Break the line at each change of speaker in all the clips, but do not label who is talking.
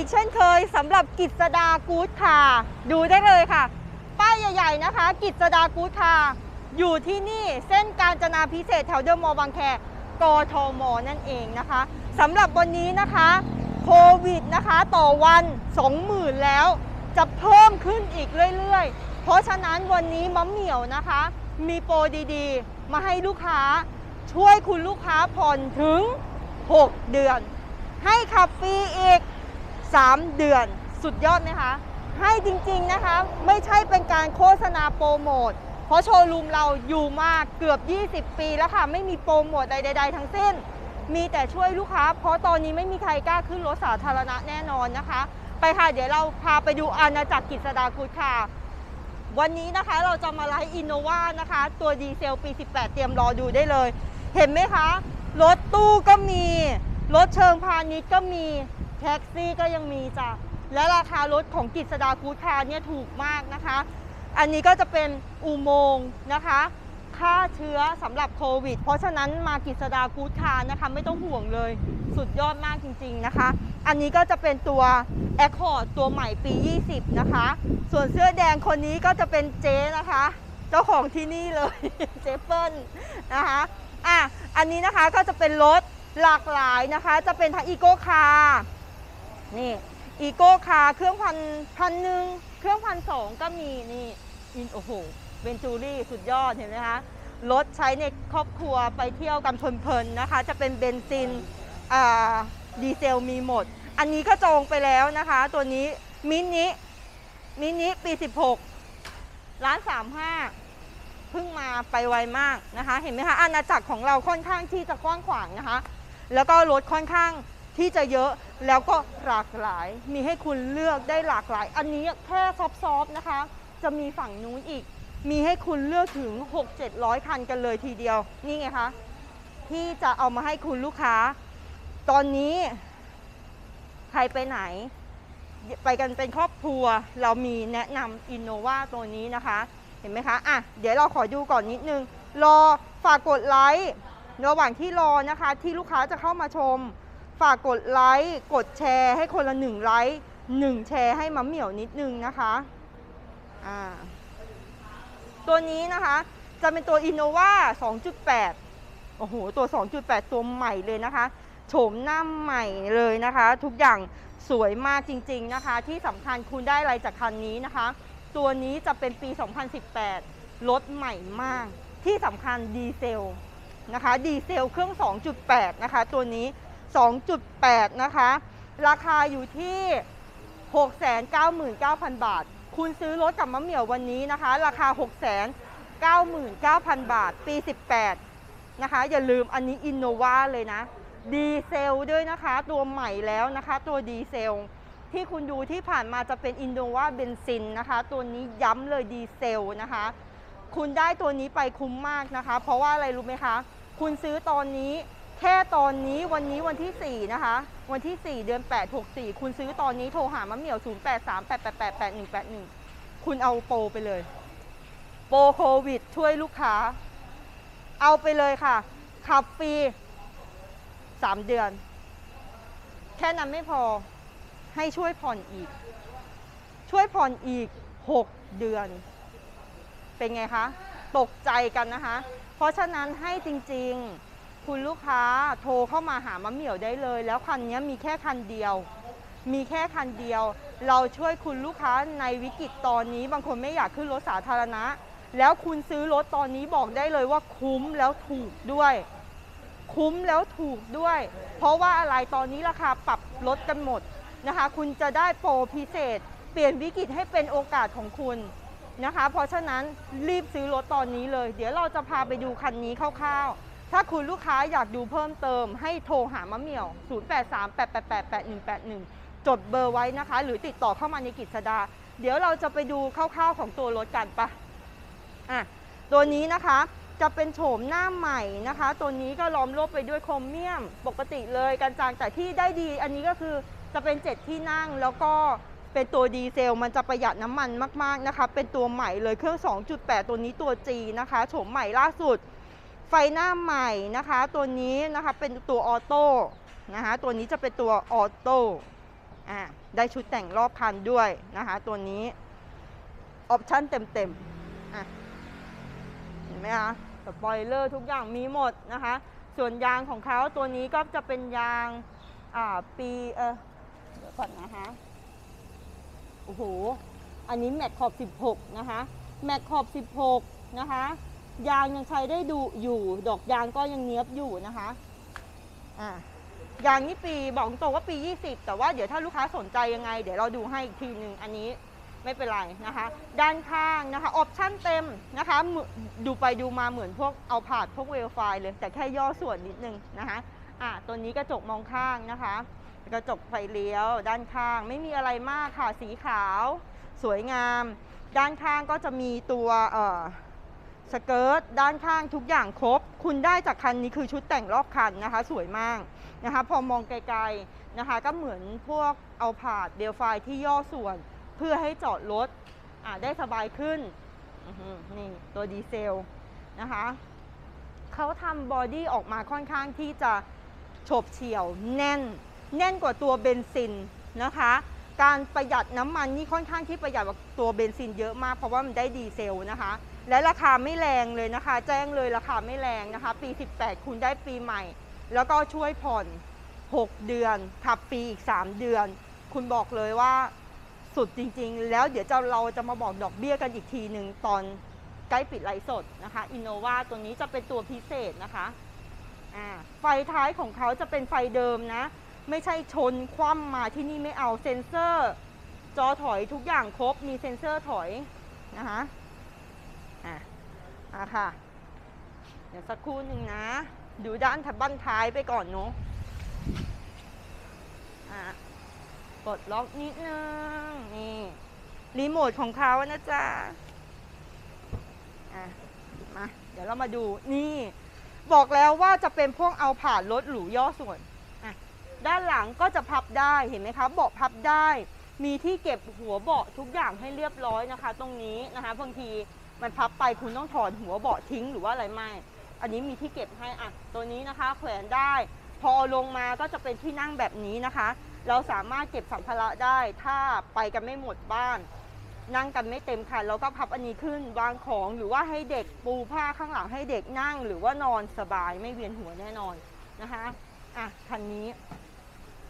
อีกเช่นเคยสำหรับกิจดากู๊ดคาดูได้เลยค่ะ ป้ายใหญ่ๆนะคะ กิจดากู๊ดคาอยู่ที่นี่เส้นการจนาพิเศษแถวเดอะมอลล์บางแคกทมนั่นเองนะคะสำหรับวันนี้นะคะโควิดนะคะต่อวัน 20,000 แล้ว จะเพิ่มขึ้นอีกเรื่อยๆ เพราะฉะนั้นวันนี้มะเหมี่ยวนะคะ มีโปรดีๆ มาให้ลูกค้าช่วยคุณลูกค้าผ่อนถึง 6 เดือน ให้ขับฟรีอีก 3 เดือนสุดยอดไหมคะ ให้จริงๆนะคะ ไม่ใช่เป็นการโฆษณาโปรโมท เพราะโชว์รูมเราอยู่มาเกือบ 20 ปีแล้วค่ะ ไม่มีโปรโมทใดๆทั้งสิ้น มีแต่ช่วยลูกค้า เพราะตอนนี้ไม่มีใครกล้าขึ้นรถสาธารณะแน่นอนนะคะ ไปค่ะ เดี๋ยวเราพาไปดูอาณาจักรกฤษดาคุดค่ะ วันนี้นะคะเราจะมาไลฟ์อินโนวานะคะ ตัวดีเซลปี 18 เตรียมรอดูได้เลย เห็นไหมคะ รถตู้ก็มี รถเชิงพาณิชย์ก็มี แท็กซี่ก็ยังมีจ้ะและราคารถของกิจสดากูดคาร์เนี่ยถูกมากนะคะ อันนี้ก็จะเป็นอุโมงค์นะคะฆ่าเชื้อสำหรับโควิด เพราะฉะนั้นมากิจสดากูดคาร์นะคะไม่ต้องห่วงเลยสุดยอดมากจริงๆนะคะ อันนี้ก็จะเป็นตัว Accord ตัวใหม่ปี 20 นะคะ ส่วนเสื้อแดงคนนี้ก็จะเป็นเจ๊นะคะ เจ้าของที่นี่เลย เจเปิลนะคะอะอันนี้นะคะก็จะเป็นรถหลากหลายนะคะ จะเป็นทั้งอีโก้คาร์ นี่อีโก้คาเครื่องพันพันหนึ่งเครื่องพันสองก็มีนี่อินโอ้โหเบนจูรี่สุดยอดเห็นไหมคะรถใช้ในครอบครัวไปเที่ยวกันเพลินๆนะคะ จะเป็นเบนซินดีเซลมีหมด อันนี้ก็จองไปแล้วนะคะ ตัวนี้มินิมินิปี 16ล้านสามห้าเพิ่งมาไปไวมากนะคะ เห็นไหมคะอาณาจักรของเราค่อนข้างที่จะกว้างขวางนะคะ แล้วก็รถค่อนข้าง ที่จะเยอะแล้วก็หลากหลาย มีให้คุณเลือกได้หลากหลาย อันนี้แค่ซอฟๆนะคะ จะมีฝั่งนู้นอีก มีให้คุณเลือกถึง 6-700 คันกันเลยทีเดียว นี่ไงคะ ที่จะเอามาให้คุณลูกค้า ตอนนี้ ใครไปไหน ไปกันเป็นครอบครัว เรามีแนะนำอินโนวาตัวนี้นะคะ เห็นไหมคะ อะ เดี๋ยวเราขอดูก่อนนิดนึง รอฝากกดไลค์ ระหว่างที่รอนะคะ ที่ลูกค้าจะเข้ามาชม ฝากกดไลค์กดแชร์ให้คนละหนึ่งไลค์หนึ่งแชร์ให้มะเหมี่ยวนิดนึงนะคะอ่าตัวนี้นะคะจะเป็นตัว Innova 2.8 โอ้โห ตัว 2.8 ตัวใหม่เลยนะคะ โฉมหน้าใหม่เลยนะคะ ทุกอย่างสวยมากจริง ๆนะคะ ที่สำคัญคุณได้อะไรจากคันนี้นะคะ ตัวนี้จะเป็นปี 2018 รถใหม่มาก ที่สำคัญดีเซลนะคะ ดีเซลเครื่อง 2.8 นะคะ ตัวนี้ 2.8 นะคะ ราคาอยู่ที่ 699,000 บาท คุณซื้อรถกับมะเหมี่ยววันนี้นะคะ ราคา 699,000 บาท ปี 18 นะคะ อย่าลืมอันนี้อินโนวาเลยนะ ดีเซลด้วยนะคะ ตัวใหม่แล้วนะคะ ตัวดีเซล ที่คุณดูที่ผ่านมาจะเป็นอินโนวาเบนซินนะคะ ตัวนี้ย้ำเลยดีเซลนะคะ คุณได้ตัวนี้ไปคุ้มมากนะคะ เพราะว่าอะไรรู้ไหมคะ คุณซื้อตอนนี้ แค่ตอนนี้วันนี้วันที่ 4 นะคะ วันที่ 4 เดือน 8 64 คุณซื้อตอนนี้โทรหามะเหมี่ยว 0838888181 คุณเอาโปรไปเลย โปรโควิดช่วยลูกค้า เอาไปเลยค่ะ ขับฟรี 3 เดือน แค่นั้นไม่พอให้ช่วยผ่อนอีก ช่วยผ่อนอีก 6 เดือน เป็นไงคะ ตกใจกันนะคะ เพราะฉะนั้นให้จริง ๆ คุณลูกค้าโทรเข้ามาหามะเหมี่ยวได้เลย แล้วคันนี้มีแค่คันเดียว มีแค่คันเดียว เราช่วยคุณลูกค้าในวิกฤตตอนนี้ บางคนไม่อยากขึ้นรถสาธารณะ แล้วคุณซื้อรถตอนนี้บอกได้เลยว่าคุ้มแล้วถูกด้วย คุ้มแล้วถูกด้วย เพราะว่าอะไรตอนนี้ราคาปรับลดกันหมดนะคะ คุณจะได้โปรพิเศษ เปลี่ยนวิกฤตให้เป็นโอกาสของคุณนะคะ เพราะฉะนั้นรีบซื้อรถตอนนี้เลย เดี๋ยวเราจะพาไปดูคันนี้คร่าวๆ ถ้าคุณลูกค้าอยากดูเพิ่มเติมให้โทรหามะเหมี่ยว 0838888181 จดเบอร์ไว้นะคะ หรือติดต่อเข้ามาในกิจสดา เดี๋ยวเราจะไปดูคร่าวๆของตัวรถกันปะอะ ตัวนี้นะคะจะเป็นโฉมหน้าใหม่นะคะ ตัวนี้ก็ล้อมรอบไปด้วยโครเมียม ปกติเลยกันจางแต่ที่ได้ดี อันนี้ก็คือจะเป็น 7 ที่นั่งแล้วก็เป็นตัวดีเซลมันจะประหยัดน้ำมันมากๆนะคะ เป็นตัวใหม่เลยเครื่อง 2.8 ตัวนี้ตัว G นะคะ โฉมใหม่ล่าสุด ไฟหน้าใหม่นะคะ ตัวนี้นะคะเป็นตัวออโต้นะคะตัวนี้จะเป็นตัวออโต้อ่าได้ชุดแต่งรอบคันด้วยนะคะตัวนี้ออปชั่นเต็มๆอะเห็นไหมคะสปอยเลอร์ทุกอย่างมีหมดนะคะ ส่วนยางของเขาตัวนี้ก็จะเป็นยางอ่าปีเออเดี๋ยวก่อนนะคะโอ้โหอันนี้แม็กขอบ 16 นะคะแม็กขอบ 16 นะคะ ยางยังใช้ได้ดูอยู่ ดอกยางก็ยังเนี้ยบอยู่นะคะอ่ายางนี่ปีบอกตรงว่าปี 20 แต่ว่าเดี๋ยวถ้าลูกค้าสนใจยังไง เดี๋ยวเราดูให้อีกทีหนึ่งอันนี้ไม่เป็นไรนะคะ ด้านข้างนะคะออปชั่นเต็มนะคะ ดูไปดูมาเหมือนพวกเอาผาดพวกเวลไฟเลย แต่แค่ย่อส่วนนิดนึงนะคะอะตัวนี้กระจกมองข้างนะคะ กระจกไฟเลี้ยว ด้านข้างไม่มีอะไรมากค่ะสีขาว สวยงาม ด้านข้างก็จะมีตัวเอ่อ สเกิร์ตด้านข้างทุกอย่างครบ คุณได้จากคันนี้คือชุดแต่งรอบคันนะคะ สวยมากนะคะ พอมองไกลๆนะคะ ก็เหมือนพวกเอาผาดเดลไฟที่ย่อส่วนเพื่อให้จอดรถได้สบายขึ้นนี่ตัวดีเซลนะคะเขาทำบอดี้ออกมาค่อนข้างที่จะโฉบเฉี่ยวแน่น แน่นกว่าตัวเบนซินนะคะ การประหยัดน้ำมันนี่ค่อนข้างที่ประหยัดกว่าตัวเบนซินเยอะมากเพราะว่ามันได้ดีเซลนะคะ และราคาไม่แรงเลยนะคะ แจ้งเลยราคาไม่แรงนะคะ ปี 18 คุณได้ปีใหม่ แล้วก็ช่วยผ่อน 6 เดือนขับฟรีอีก 3 เดือน คุณบอกเลยว่าสุดจริง ๆ แล้วเดี๋ยวจะเราจะมาบอกดอกเบี้ยกันอีกทีหนึ่งตอนใกล้ปิดไลฟ์สดนะคะอินโนวาตัวนี้จะเป็นตัวพิเศษนะคะไฟท้ายของเขาจะเป็นไฟเดิมนะ ไม่ใช่ชนคว่ำมาที่นี่ไม่เอาเซ็นเซอร์ จอถอยทุกอย่างครบมีเซ็นเซอร์ถอยนะคะ อะอะค่ะ เดี๋ยวสักครู่หนึ่งนะ ดูด้านทับบั้นท้ายไปก่อนเนาะอะกดล็อกนิดนึง นี่ รีโมทของเขานะจ๊ะอะมาเดี๋ยวเรามาดูนี่ บอกแล้วว่าจะเป็นพวกเอาผ่านรถหรูย่อส่วนอะด้านหลังก็จะพับได้เห็นไหมคะเบาะพับได้ มีที่เก็บหัวเบาะทุกอย่างให้เรียบร้อยนะคะ ตรงนี้นะคะบางที มันพับไปคุณต้องถอดหัวเบาะทิ้งหรือว่าอะไรไม่ อันนี้มีที่เก็บให้อะตัวนี้นะคะ แขวนได้ พอลงมาก็จะเป็นที่นั่งแบบนี้นะคะ เราสามารถเก็บสัมภาระได้ ถ้าไปกันไม่หมดบ้าน นั่งกันไม่เต็มค่ะเราก็พับอันนี้ขึ้นวางของหรือว่าให้เด็กปูผ้าข้างหลังให้เด็กนั่ง หรือว่านอนสบายไม่เวียนหัวแน่นอนนะคะอะคันนี้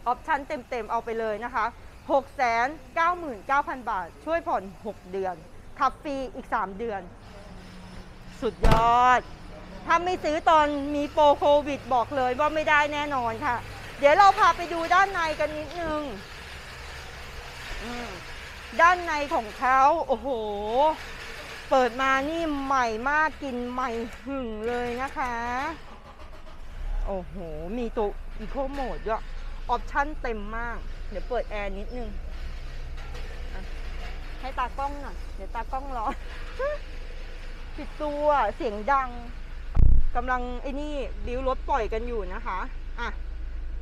ออปชั่นเต็มๆเอาไปเลยนะคะ 699,000 บาท ช่วยผ่อน 6 เดือน ขับฟรีอีก 3 เดือน สุดยอด ถ้าไม่ซื้อตอนมีโปรโควิดบอกเลยว่าไม่ได้แน่นอนค่ะ เดี๋ยวเราพาไปดูด้านในกันนิดนึง ด้านในของเขาโอ้โห เปิดมานี่ใหม่มากกินใหม่หึ่งเลยนะคะ โอ้โห มีตัวอีโคโหมดด้วยออปชั่นเต็มมาก เดี๋ยวเปิดแอร์นิดนึง ให้ตากล้องหน่อยเดี๋ยวตากล้องร้อนปิดตัวเสียงดังกำลังไอ้นี่บิวรถปล่อยกันอยู่นะคะ อะ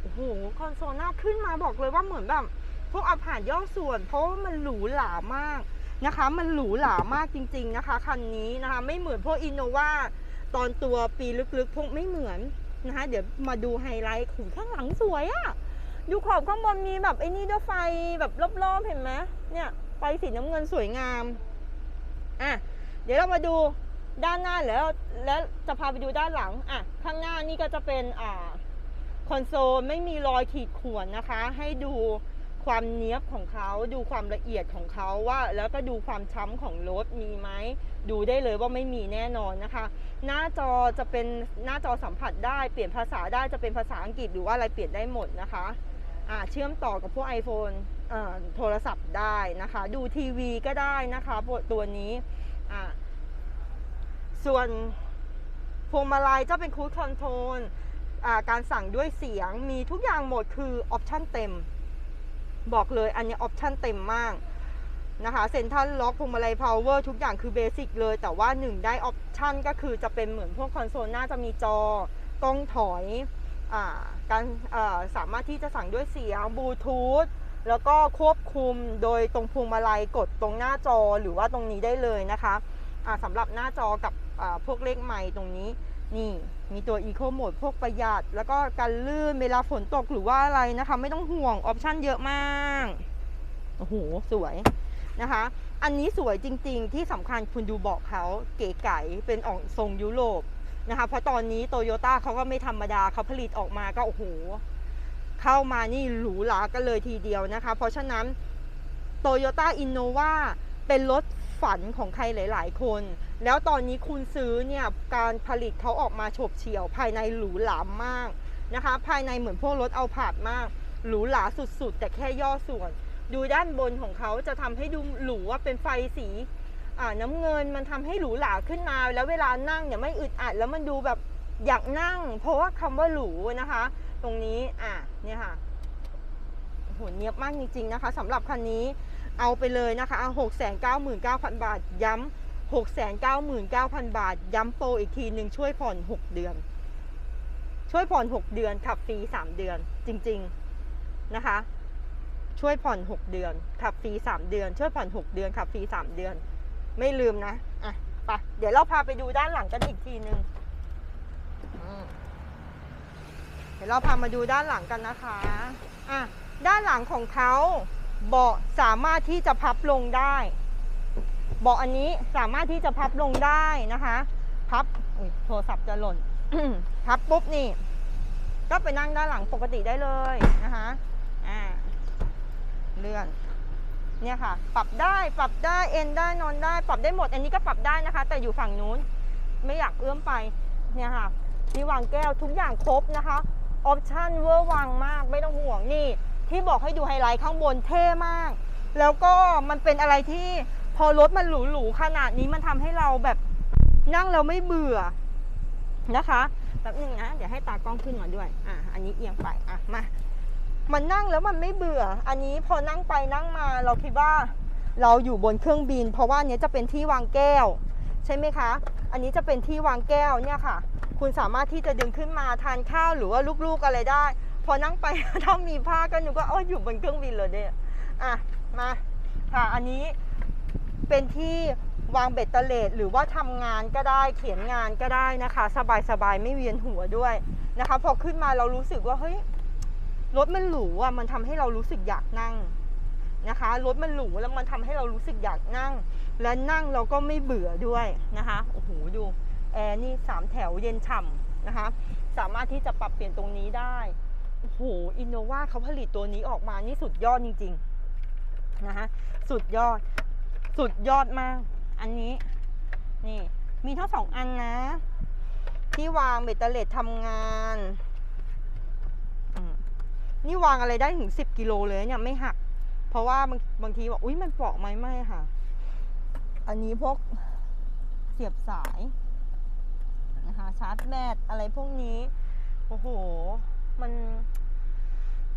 โอ้โห คอนโซลหน้าขึ้นมาบอกเลยว่าเหมือนแบบพวกอาผ่านย่อส่วน เพราะว่ามันหรูหรามากนะคะ มันหรูหรามากจริง ๆนะคะ คันนี้นะคะ ไม่เหมือนพวกอินโนวาตอนตัวปีลึกๆ พวกไม่เหมือนนะคะ เดี๋ยวมาดูไฮไลท์ของข้างหลังสวยอะดูขอบข้างบนมีแบบไอ้นี่ด้วยไฟแบบรอบๆ เห็นไหมเนี่ย ไฟสีน้ำเงินสวยงาม อะ เดี๋ยวเรามาดูด้านหน้าแล้วแล้วจะพาไปดูด้านหลัง อะ ข้างหน้านี่ก็จะเป็นอ่าคอนโซลไม่มีรอยขีดข่วนนะคะ ให้ดูความเนี้ยบของเขาดูความละเอียดของเขาว่า แล้วก็ดูความช้ำของรถมีไหมดูได้เลยว่าไม่มีแน่นอนนะคะ หน้าจอจะเป็นหน้าจอสัมผัสได้เปลี่ยนภาษาได้จะเป็นภาษาอังกฤษหรือว่าอะไรเปลี่ยนได้หมดนะคะ อ่าเชื่อมต่อกับพวก iPhone โทรศัพท์ได้นะคะ ดูทีวีก็ได้นะคะตัวนี้ส่วนพวงมาลัยจะเป็นคู i คอนโทรลการสั่งด้วยเสียงมีทุกอย่างหมดคือออปชั่นเต็ม บอกเลยอันนี้ออปชั่นเต็มมากนะคะเซ็นทรัลล็อกพวงมาลัยพาวเวอร์ทุกอย่างคือเบสิกเลย แต่ว่าหนึ่งได้ออปชั่นก็คือจะเป็นเหมือนพวกคอนโซลหน้าจะมีจอกล้องถอยอการสามารถที่จะสั่งด้วยเสียงบลูทูธ แล้วก็ควบคุมโดยตรงพวงมาลัยกดตรงหน้าจอหรือว่าตรงนี้ได้เลยนะคะอ่าสำหรับหน้าจอกับพวกเลขไมค์ตรงนี้นี่มีตัว Eco Mode พวกประหยัด แล้วก็กันลื่นเวลาฝนตกหรือว่าอะไรนะคะ ไม่ต้องห่วงออปชั่นเยอะมากโอ้โหสวยนะคะ อันนี้สวยจริง ๆ ที่สำคัญคุณดูเบาะเขาเก๋ไก๋เป็นออกทรงยุโรปนะคะ เพราะตอนนี้โตโยต้าเขาก็ไม่ธรรมดาเขาผลิตออกมาก็โอ้โห เข้ามานี่หรูหรากันเลยทีเดียวนะคะ เพราะฉะนั้นโตโยต้าอินโนวาเป็นรถฝันของใครหลาย ๆ คน แล้วตอนนี้คุณซื้อเนี่ย การผลิตเขาออกมาฉบเฉี่ยว ภายในหรูหรามมากนะคะ ภายในเหมือนพวกรถเอาผาดมาก หรูหราสุด ๆ แต่แค่ย่อส่วน ดูด้านบนของเขาจะทำให้ดูหรูว่าเป็นไฟสีน้ำเงินมันทำให้หรูหราขึ้นมา แล้วเวลานั่งเนี่ยไม่อึดอัดแล้วมันดูแบบอยากนั่ง เพราะว่าคำว่าหรูนะคะ ตรงนี้อะ เนี่ยค่ะโอ้โหเนียบมากจริงๆนะคะสำหรับคันนี้เอาไปเลยนะคะ6 9 9 0 0 0 บาท ย้ำ699,000 บาท ย้ำโปรอีกทีหนึ่งช่วยผ่อน 6 เดือน ช่วยผ่อน 6 เดือนขับฟรี 3 เดือน จริง ๆ นะคะ ช่วยผ่อน 6 เดือนขับฟรี 3 เดือน ช่วยผ่อน 6 เดือนขับฟรี 3 เดือน ไม่ลืมนะ อะ ไป เดี๋ยวเราพาไปดูด้านหลังกันอีกทีหนึ่ง ดี๋ยวเราพามาดูด้านหลังกันนะคะอะด้านหลังของเขาเบาะสามารถที่จะพับลงได้เบาะอันนี้สามารถที่จะพับลงได้นะคะพับอุ๊ยโทรศัพท์จะหล่นพับปุ๊บนี่ ก็ไปนั่งด้านหลังปกติได้เลยนะคะอ่าเลื่อนเนี่ยค่ะ ปรับได้ปรับได้เอ็นได้นอนได้ ปรับได้หมด อันนี้ก็ปรับได้นะคะ แต่อยู่ฝั่งนู้น ไม่อยากเอื้อมไปเนี่ยค่ะที่วางแก้วทุกอย่างครบนะคะ ออปชั่นเวอร์วังมากไม่ต้องห่วงนี่ ที่บอกให้ดูไฮไลท์ข้างบนเท่มาก แล้วก็มันเป็นอะไรที่พอรถมันหรูๆขนาดนี้มันทำให้เราแบบนั่งแล้วไม่เบื่อนะคะแบบนึงนะเดี๋ยวให้ตากล้องขึ้นมาด้วย อะ อันนี้เอียงไป อะ มา มันนั่งแล้วมันไม่เบื่อ อันนี้พอนั่งไปนั่งมาเราคิดว่า เราอยู่บนเครื่องบิน เพราะว่าเนี้ยจะเป็นที่วางแก้ว ใช่ไหมคะ อันนี้จะเป็นที่วางแก้วเนี่ยค่ะ คุณสามารถที่จะดึงขึ้นมาทานข้าวหรือว่าลูกๆอะไรได้ พอนั่งไปถ้ามีผ้าก็หนูก็เอออยู่บนเครื่องบินเลยเนี่ยอะมาค่ะอันนี้เป็นที่วางเบ็ดเตอร์เลดหรือว่าทำงานก็ได้เขียนงานก็ได้นะคะ สบายๆไม่เวียนหัวด้วยนะคะ พอขึ้นมาเรารู้สึกว่าเฮ้ยรถมันหรูอะมันทำให้เรารู้สึกอยากนั่งนะคะรถมันหรูแล้วมันทำให้เรารู้สึกอยากนั่ง และนั่งเราก็ไม่เบื่อด้วยนะคะ โอ้โห ดูแอร์นี่สามแถวเย็นฉ่ำนะคะ สามารถที่จะปรับเปลี่ยนตรงนี้ได้ โอ้โห อินโนวาเขาผลิตตัวนี้ออกมา นี่สุดยอดจริงๆนะคะ สุดยอด สุดยอดมาก อันนี้ นี่ มีทั้งสองอันนะ ที่วางเบตเตอร์เลตทำงานนี่วางอะไรได้ถึง10กิโลเลยเนี่ยไม่หัก เพราะว่าบางบางทีบอกอุ้ยมันเปราะไหมไม่ค่ะ อันนี้พวกเสียบสายนะคะชาร์จแบตอะไรพวกนี้ โอ้โห มัน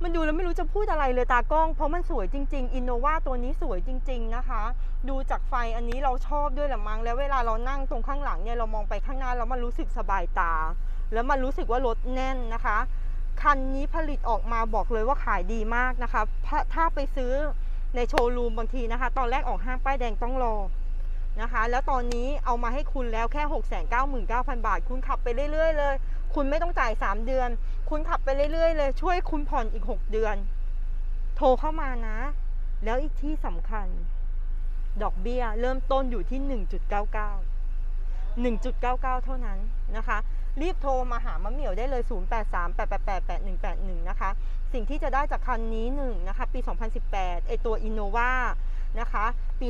มันดูแล้วไม่รู้จะพูดอะไรเลยตากล้อง เพราะมันสวยจริงๆอินโนวาตัวนี้สวยจริง ๆนะคะ ดูจากไฟอันนี้เราชอบด้วยแหละมั้งแล้วเวลาเรานั่งตรงข้างหลังเนี่ยเรามองไปข้างหน้าแล้วมันรู้สึกสบายตา แล้วมันรู้สึกว่ารถแน่นนะคะ คันนี้ผลิตออกมาบอกเลยว่าขายดีมากนะคะ ถ้าถ้าไปซื้อในโชว์รูมบางทีนะคะ ตอนแรกออกห้างป้ายแดงต้องรอ นะคะ แล้วตอนนี้เอามาให้คุณแล้วแค่ 699,000 บาท คุณขับไปเรื่อย ๆ เลย คุณไม่ต้องจ่าย 3 เดือน คุณขับไปเรื่อย ๆ เลย ช่วยคุณผ่อนอีก 6 เดือน โทรเข้ามานะ แล้วอีกที่สำคัญ ดอกเบี้ยเริ่มต้นอยู่ที่ 1.99 1.99 เท่านั้นนะคะ รีบโทรมาหา มะเหมี่ยวได้เลย 0838888181 นะคะ สิ่งที่จะได้จากคันนี้หนึ่งนะคะ ปี 2018 ไอตัว Innova นะคะ ปี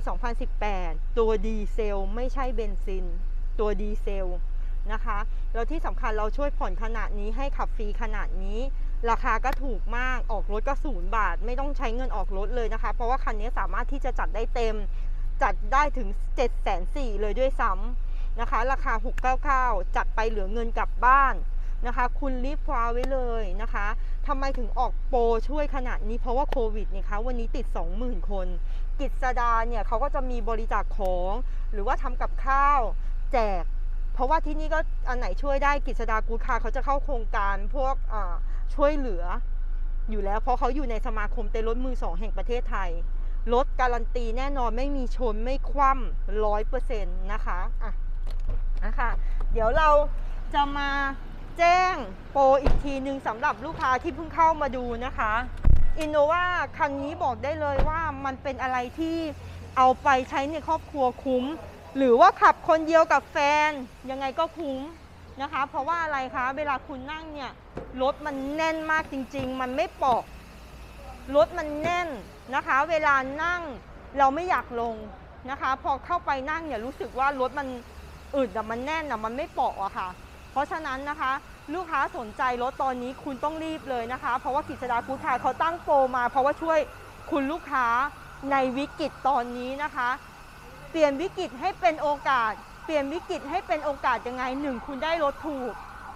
2018 ตัวดีเซลไม่ใช่เบนซิน ตัวดีเซลนะคะแล้วที่สำคัญเราช่วยผ่อนขนาดนี้ให้ขับฟรีขนาดนี้ ราคาก็ถูกมากออกรถก็ศูนย์บาท ไม่ต้องใช้เงินออกรถเลยนะคะ เพราะว่าคันนี้สามารถที่จะจัดได้เต็ม จัดได้ถึง 7 4 0 0 0เลยด้วยซ้ำนะคะ ราคา 699 จัดไปเหลือเงินกลับบ้านนะคะ คุณรีบคว้าไว้เลยนะคะทำไมถึงออกโปรช่วยขนาดนี้เพราะว่าโควิดนี่คะวันนี้ติด 20,000 คน กิจสดาเนี่ยเขาก็จะมีบริจาคของ หรือว่าทำกับข้าวแจก เพราะว่าที่นี่ก็อันไหนช่วยได้กิจสดากูคาร์เขาจะเข้าโครงการพวกช่วยเหลืออยู่แล้ว เพราะเขาอยู่ในสมาคมเต้นรถมือสองแห่งประเทศไทยรถการันตีแน่นอนไม่มีชนไม่คว่ำร้อยเปอร์เซ็นต์นะคะอะนะคะเดี๋ยวเราจะมาแจ้งโปรอีกทีหนึ่งสำหรับลูกค้าที่เพิ่งเข้ามาดูนะคะ อินโนวาคันนี้บอกได้เลยว่ามันเป็นอะไรที่เอาไปใช้ในครอบครัวคุ้ม หรือว่าขับคนเดียวกับแฟน ยังไงก็คุ้มนะคะ เพราะว่าอะไรคะเวลาคุณนั่งเนี่ยรถมันแน่นมากจริง ๆ มันไม่เปอกรถมันแน่นนะคะ เวลานั่งเราไม่อยากลงนะคะ พอเข้าไปนั่งเนี่ยรู้สึกว่ารถมันอึดอะมันแน่นอะมันไม่เปอกอะค่ะ เพราะฉะนั้นนะคะ ลูกค้าสนใจรถตอนนี้คุณต้องรีบเลยนะคะ เพราะว่ากิจสดาฟู้ดคาร์เขาตั้งโปรมา เพราะว่าช่วยคุณลูกค้าในวิกฤตตอนนี้นะคะ เปลี่ยนวิกฤตให้เป็นโอกาส เปลี่ยนวิกฤตให้เป็นโอกาสยังไงหนึ่งคุณได้รถถูก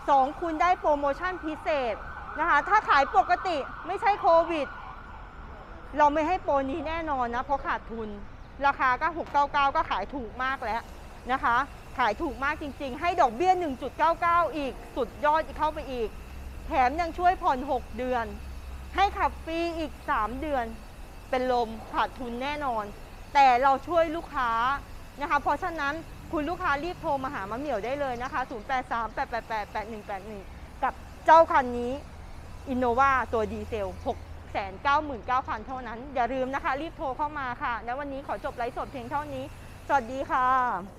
สองคุณได้โปรโมชั่นพิเศษนะคะ ถ้าขายปกติไม่ใช่โควิด เราไม่ให้โปรนี้แน่นอนนะ เพราะขาดทุน ราคาก็ 699 ก็ขายถูกมากแล้วนะคะ ขายถูกมากจริง ๆ ให้ดอกเบี้ย 1.99 อีก สุดยอดอีกเข้าไปอีก แถมยังช่วยผ่อน 6 เดือน ให้ขับฟรีอีก 3 เดือน เป็นลมขาดทุนแน่นอน แต่เราช่วยลูกค้านะคะ เพราะฉะนั้นคุณลูกค้ารีบโทรมาหามะเหมียวได้เลยนะคะ 0838888181 กับเจ้าคันนี้ Innova ตัวดีเซล 699,000 เท่านั้น อย่าลืมนะคะ รีบโทรเข้ามาค่ะ และวันนี้ขอจบไลฟ์สดเพียงเท่านี้ สวัสดีค่ะ